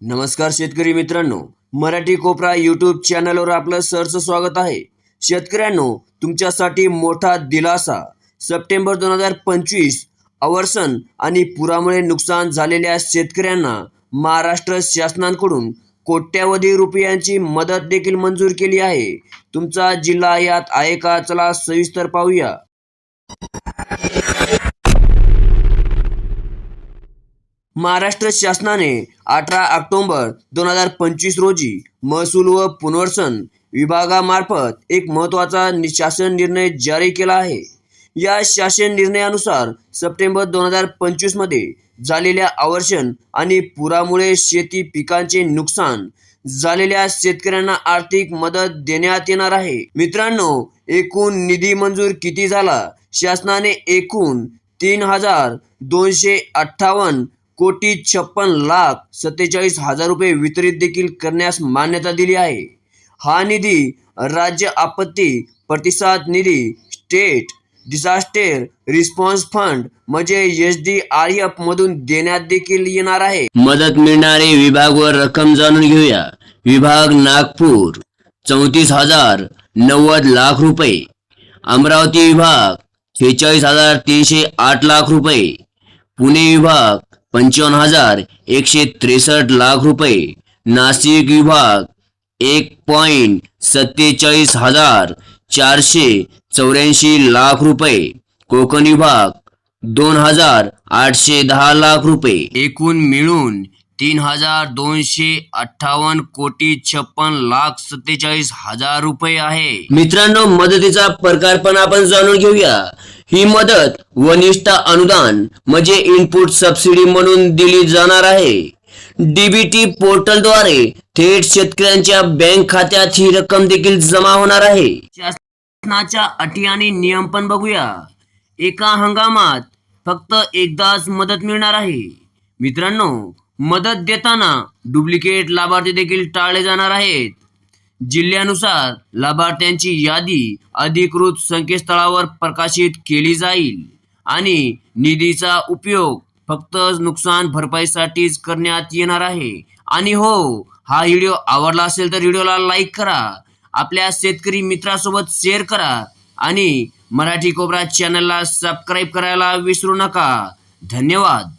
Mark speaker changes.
Speaker 1: नमस्कार शेतकरी मित्रांनो मराठी कोपरा यूट्यूब चॅनलवर आपलं सरचं स्वागत आहे. शेतकऱ्यांनो तुमच्यासाठी मोठा दिलासा. सप्टेंबर दोन हजार पंचवीस अवर्सन आणि पुरामुळे नुकसान झालेल्या शेतकऱ्यांना महाराष्ट्र शासनाकडून कोट्यावधी रुपयांची मदत देखील मंजूर केली आहे. तुमचा जिल्हा यात आहे का? चला सविस्तर पाहूया. महाराष्ट्र शासनाने अठरा ऑक्टोंबर दोन हजार पंचवीस रोजी महसूल व पुनर्वसन विभागामार्फत एक महत्त्वाचा शासन निर्णय जारी केला आहे. या शासन निर्णयानुसार सप्टेंबर दोन हजार पंचवीसमध्ये झालेल्या आवर्षण आणि पुरामुळे शेती पिकांचे नुकसान झालेल्या शेतकऱ्यांना आर्थिक मदत देण्यात येणार आहे. मित्रांनो एकूण निधी मंजूर किती झाला? शासनाने एकूण तीन हजार दोनशे अठ्ठावन्न कोटी छप्पन लाख सत्तेचाळीस हजार रुपये वितरित देखील करण्यास मान्यता दिली आहे. हा निधी राज्य आपत्ती प्रतिसाद निधी स्टेट डिझास्टर रिस्पॉन्स फंड म्हणजे एस डी आर एफ मधून देण्यात देखील येणार आहे. मदत मिळणारे विभाग व रक्कम जाणून घेऊया. विभाग नागपूर चौतीस हजार नव्वद लाख रुपये. अमरावती विभाग शेहेचाळीस हजार तीनशे आठ लाख रुपये. पुणे विभाग पंचावन्न हजार एकशे त्रेसष्ट लाख रुपये. नाशिक विभाग एक पॉइंट सत्तेचाळीस हजार चारशे चौऱ्याऐंशी लाख रुपये. कोकण विभाग दोन हजार आठशे दहा लाख रुपये. एकूण मिळून तीन हजार दोनशे अठ्ठावन्न कोटी छप्पन लाख सत्तेचाळीस हजार रुपये आहे. मित्रांनो मदतीचा प्रकार पण आपण जाणून घेऊया. ही मदत वनिष्ठ अनुदान म्हणजे इनपुट सबसिडी म्हणून दिली जाणार आहे. डीबीटी पोर्टलद्वारे थेट शेतकऱ्यांच्या बँक खात्यात ही रक्कम देखील जमा होणार आहे. शासनाच्या अटी आणि नियम पण बघूया. एका हंगामात फक्त एकदाच मदत मिळणार आहे. मित्रांनो मदत देताना डुप्लिकेट लाभार्थी देखील टाळले जाणार आहेत. जिल्ह्यानुसार लाभार्थ्यांची यादी अधिकृत संकेतस्थळावर प्रकाशित केली जाईल आणि निधीचा उपयोग फक्त नुकसान भरपाईसाठीच करण्यात येणार आहे. आणि हो हा व्हिडिओ आवडला असेल तर व्हिडिओला लाईक करा आपल्या शेतकरी मित्रासोबत शेअर करा आणि मराठी कोबरा चॅनलला सबस्क्राईब करायला विसरू नका. धन्यवाद.